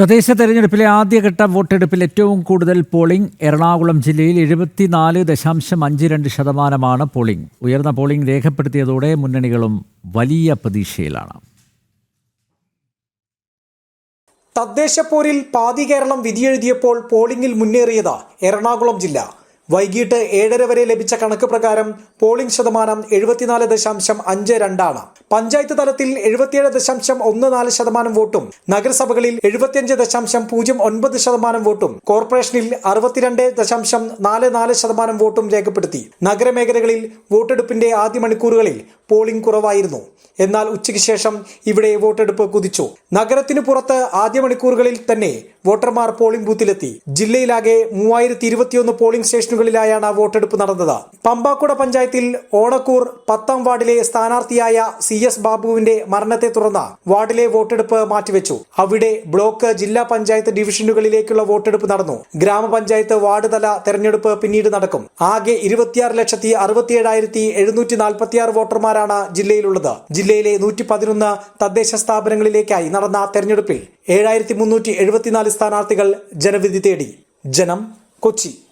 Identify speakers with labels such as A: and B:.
A: തദ്ദേശ തെരഞ്ഞെടുപ്പിലെ ആദ്യഘട്ട വോട്ടെടുപ്പിൽ ഏറ്റവും കൂടുതൽ പോളിംഗ് എറണാകുളം ജില്ലയിൽ എഴുപത്തിനാല് ദശാംശം അഞ്ച് രണ്ട് ശതമാനമാണ് പോളിംഗ്. ഉയർന്ന പോളിംഗ് രേഖപ്പെടുത്തിയതോടെ മുന്നണികളും വലിയ പ്രതീക്ഷയിലാണ്.
B: തദ്ദേശപ്പോരിൽ പാതി കേരളം വിധിയെഴുതിയപ്പോൾ പോളിംഗിൽ മുന്നേറിയത് എറണാകുളം ജില്ല. വൈകിട്ട് ഏഴര വരെ ലഭിച്ച കണക്ക് പ്രകാരം പോളിംഗ് ശതമാനം എഴുപത്തിനാല് ദശാംശം അഞ്ച് രണ്ടാണ്. പഞ്ചായത്ത് തലത്തിൽ എഴുപത്തിയേഴ് ദശാംശം ഒന്ന് നാല് ശതമാനം വോട്ടും നഗരസഭകളിൽ എഴുപത്തിയഞ്ച് ദശാംശം പൂജ്യം ഒൻപത് ശതമാനം വോട്ടും കോർപ്പറേഷനിൽ അറുപത്തിരണ്ട് ദശാംശം നാല് നാല് ശതമാനം വോട്ടും രേഖപ്പെടുത്തി. നഗരമേഖലകളിൽ വോട്ടെടുപ്പിന്റെ ആദ്യ മണിക്കൂറുകളിൽ പോളിംഗ് കുറവായിരുന്നു. എന്നാൽ ഉച്ചയ്ക്ക് ശേഷം ഇവിടെ വോട്ടെടുപ്പ് കുതിച്ചു. നഗരത്തിനു പുറത്ത് ആദ്യ മണിക്കൂറുകളിൽ തന്നെ വോട്ടർമാർ പോളിംഗ് ബൂത്തിലെത്തി. ജില്ലയിലാകെ മൂവായിരത്തി ഇരുപത്തിയൊന്ന് പോളിംഗ് സ്റ്റേഷനുകളിലായാണ് വോട്ടെടുപ്പ് നടന്നത്. പമ്പാക്കുട പഞ്ചായത്തിൽ ഓണക്കൂർ പത്താം വാർഡിലെ സ്ഥാനാർത്ഥിയായ സി എസ് ബാബുവിന്റെ മരണത്തെ തുടർന്ന് വാർഡിലെ വോട്ടെടുപ്പ് മാറ്റിവെച്ചു. അവിടെ ബ്ലോക്ക് ജില്ലാ പഞ്ചായത്ത് ഡിവിഷനുകളിലേക്കുള്ള വോട്ടെടുപ്പ് നടന്നു. ഗ്രാമപഞ്ചായത്ത് വാർഡ് തല തെരഞ്ഞെടുപ്പ് പിന്നീട് നടക്കും. ആകെ ഇരുപത്തിയാറ് ലക്ഷത്തി അറുപത്തിയേഴായിരത്തി എഴുന്നൂറ്റി നാൽപ്പത്തിയാറ് വോട്ടർമാരാണ് ജില്ലയിലുള്ളത്. ജില്ലയിലെ നൂറ്റി പതിനൊന്ന് തദ്ദേശ സ്ഥാപനങ്ങളിലേക്കായി നടന്ന തെരഞ്ഞെടുപ്പിൽ ഏഴായിരത്തി മുന്നൂറ്റി എഴുപത്തിനാല് സ്ഥാനാർത്ഥികൾ ജനവിധി തേടി. ജനം കൊച്ചി.